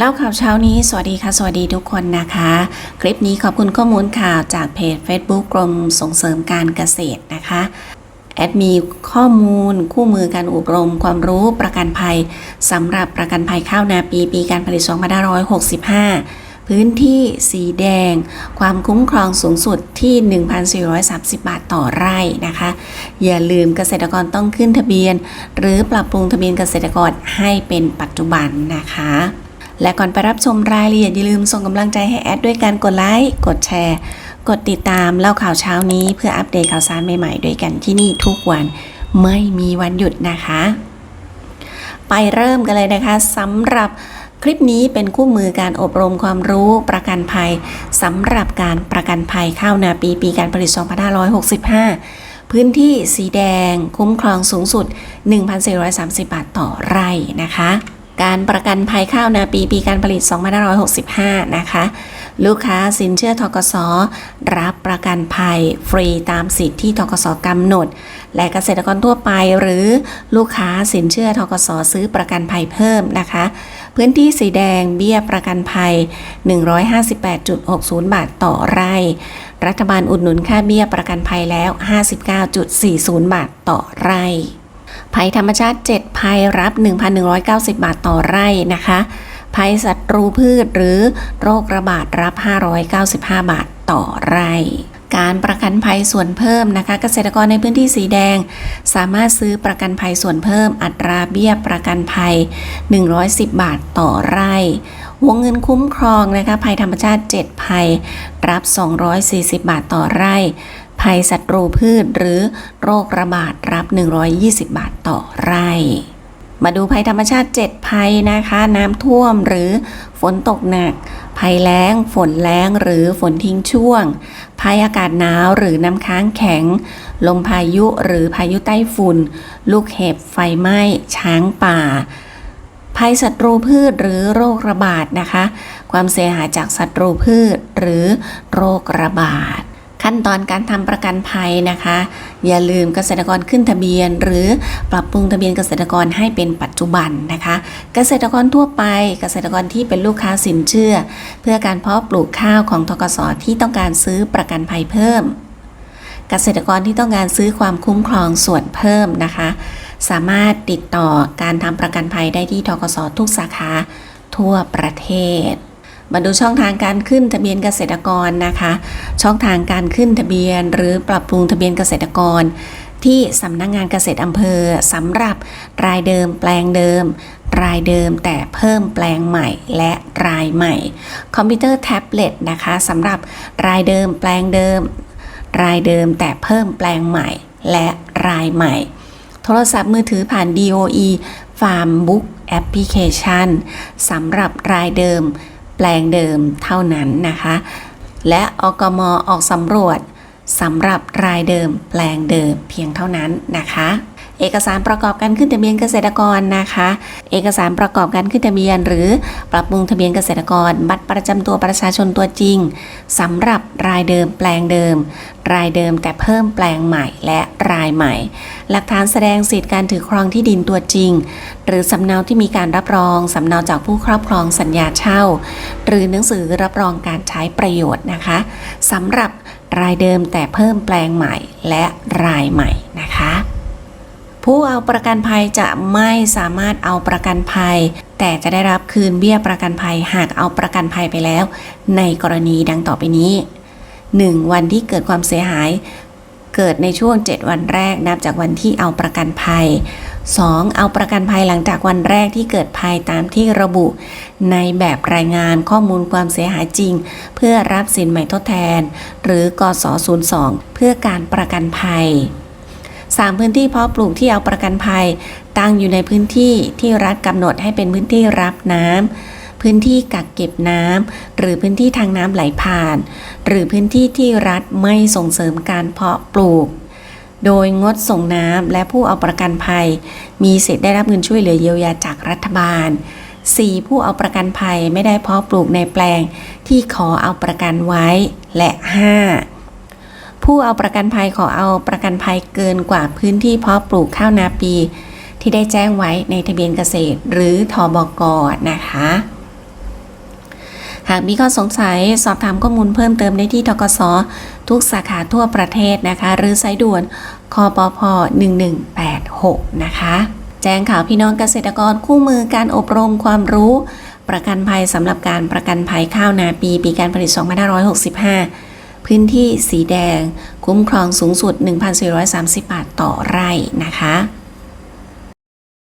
เล่าข่าวเช้านี้ สวัสดีค่ะ สวัสดีทุกคนนะคะ คลิปนี้ขอบคุณข้อมูลข่าวจากเพจ Facebook กรมส่งเสริมการเกษตรนะคะ แอดมีข้อมูลคู่มือการอบรมความรู้ประกันภัยสำหรับประกันภัยข้าวนาปีปีการผลิต 2565 พื้นที่สีแดง ความคุ้มครองสูงสุดที่ 1,430 บาทต่อไร่นะคะ อย่าลืมเกษตรกรต้องขึ้นทะเบียน หรือปรับปรุงทะเบียนเกษตรกรให้เป็นปัจจุบันนะคะ และก่อนไปรับชมรายละเอียดอย่าลืมส่งกำลังใจให้แอดด้วยการกดไลค์ กดแชร์ กดติดตามเล่าข่าวเช้านี้เพื่ออัปเดตข่าวสารใหม่ๆ ด้วยกันที่นี่ทุกวันไม่มีวันหยุดนะคะ ไปเริ่มกันเลยนะคะสำหรับคลิปนี้เป็นคู่มือการอบรมความรู้ประกันภัยสำหรับการประกันภัยข้าวนาปีปีการผลิต 2565 พื้นที่สีแดงคุ้มครองสูงสุด 1,430 บาทต่อไร่นะคะ การประกันภัยข้าวนาปีปีการผลิต 2565 นะคะ ลูกค้าสินเชื่อทกสรับประกันภัยฟรีตามสิทธิ์ที่ทกสกำหนด และเกษตรกรทั่วไปหรือลูกค้าสินเชื่อทกสซื้อประกันภัยเพิ่มนะคะ พื้นที่สีแดงเบี้ยประกันภัย 158.60 บาทต่อไร่ รัฐบาลอุดหนุนค่าเบี้ยประกันภัยแล้ว 59.40 บาทต่อไร่ ภัยธรรมชาติ 7 ภัยรับ 1,190 บาทต่อไร่นะคะ ภัยศัตรูพืชหรือโรคระบาดรับ 595 บาทต่อไร่การประกันภัยส่วนเพิ่มนะคะ เกษตรกรในพื้นที่สีแดง สามารถซื้อประกันภัยส่วนเพิ่ม อัตราเบี้ยประกันภัย 110 บาทต่อไร่ วงเงินคุ้มครองนะคะภัยธรรมชาติ 7 ภัย รับ 240 บาทต่อไร่ ภัยศัตรูพืชหรือโรคระบาดรับ 120 บาทต่อไร่ มาดูภัยธรรมชาติ 7 ภัยนะคะ น้ำท่วมหรือฝนตกหนัก ภัยแล้ง ฝนแล้งหรือฝนทิ้งช่วง ภัยอากาศหนาวหรือน้ำค้างแข็ง ลมพายุหรือพายุใต้ฝุ่น ลูกเห็บไฟไหม้ ช้างป่าภัยศัตรูพืชหรือโรคระบาดนะคะ ความเสียหายจากศัตรูพืชหรือโรคระบาด ขั้นตอนการทำประกันภัยนะคะ อย่าลืมเกษตรกรขึ้นทะเบียน หรือปรับปรุงทะเบียนเกษตรกรให้เป็นปัจจุบันนะคะ เกษตรกรทั่วไป เกษตรกรที่เป็นลูกค้าสินเชื่อ เพื่อการเพาะปลูกข้าวของทกสที่ต้องการซื้อประกันภัยเพิ่ม เกษตรกรที่ต้องการซื้อความคุ้มครองส่วนเพิ่มนะคะ สามารถติดต่อการทำประกันภัยได้ที่ทกสทุกสาขาทั่วประเทศ มาดูช่องทางการขึ้นทะเบียนเกษตรกรนะคะ ช่องทางการขึ้นทะเบียน หรือปรับปรุงทะเบียนเกษตรกร ที่สำนักงงานเกษตรอำเภอสำหรับรายเดิมแปลงเดิม รายเดิมแต่เพิ่มแปลงใหม่และรายใหม่ คอมพิวเตอร์แท็บเล็ตนะคะสำหรับรายเดิมแปลงเดิม รายเดิมแต่เพิ่มแปลงใหม่ และรายใหม่ โทรศัพท์มือถือผ่าน DOE Farmbook Application สำหรับรายเดิม แปลงเดิมเท่านั้นนะคะ และอกมออกสำรวจสำหรับรายเดิมแปลงเดิมเพียงเท่านั้นนะคะ เอกสารประกอบการขึ้นทะเบียนเกษตรกรนะคะ เอกสารประกอบการขึ้นทะเบียน หรือปรับปรุงทะเบียนเกษตรกร บัตรประจำตัวประชาชนตัวจริงสำหรับรายเดิมแปลงเดิม รายเดิมแต่เพิ่มแปลงใหม่และรายใหม่ หลักฐานแสดงสิทธิการถือครองที่ดินตัวจริง หรือสำเนาที่มีการรับรองสำเนาจากผู้ครอบครองสัญญาเช่า หรือหนังสือรับรองการใช้ประโยชน์นะคะสำหรับรายเดิมแต่เพิ่มแปลงใหม่และรายใหม่นะคะ ผู้เอาประกันภัยจะไม่สามารถเอาประกันภัย แต่จะได้รับคืนเบี้ยประกันภัยหากเอาประกันภัยไปแล้ว ในกรณีดังต่อไปนี้ 1. วันที่เกิดความเสียหาย เกิดในช่วง 7 วันแรกนับจากวันที่เอาประกันภัย 2. เอาประกันภัยหลังจากวันแรกที่เกิดภัยตามที่ระบุ ในแบบรายงานข้อมูลความเสียหายจริง เพื่อรับสินใหม่ทดแทน หรือกส02 เพื่อการประกันภัย 3. พื้นที่เพาะปลูกที่เอาประกันภัย ตั้งอยู่ในพื้นที่ที่รัฐกำหนดให้เป็นพื้นที่รับน้ำพื้นที่กักเก็บน้ำหรือพื้นที่ทางน้ำไหลผ่าน หรือพื้นที่ที่รัฐไม่ส่งเสริมการเพาะปลูก โดยงดส่งน้ำและผู้เอาประกันภัย มีสิทธิ์ได้รับเงินช่วยเหลือเยียวยาจากรัฐบาล 4. ผู้เอาประกันภัยไม่ได้เพาะปลูกในแปลงที่ขอเอาประกันไว้และ 5. ผู้เอาประกันภัยขอเอาประกันภัยเกินกว่าพื้นที่เพาะปลูกข้าวนาปี ที่ได้แจ้งไว้ในทะเบียนเกษตร หรือทอบกนะคะ หากมีข้อสงสัยสอบถามข้อมูลเพิ่มเติมได้ที่ทกสทุกสาขาทั่วประเทศนะคะ หรือสายด่วนคอปพ1186 นะคะ แจ้งข่าวพี่น้องเกษตรกรคู่มือการอบรมความรู้ ประกันภัยสำหรับการประกันภัยข้าวนาปี ปีการผลิต 2565 พื้นที่สีแดง คุ้มครองสูงสุด 1,430 บาทต่อไร่นะคะ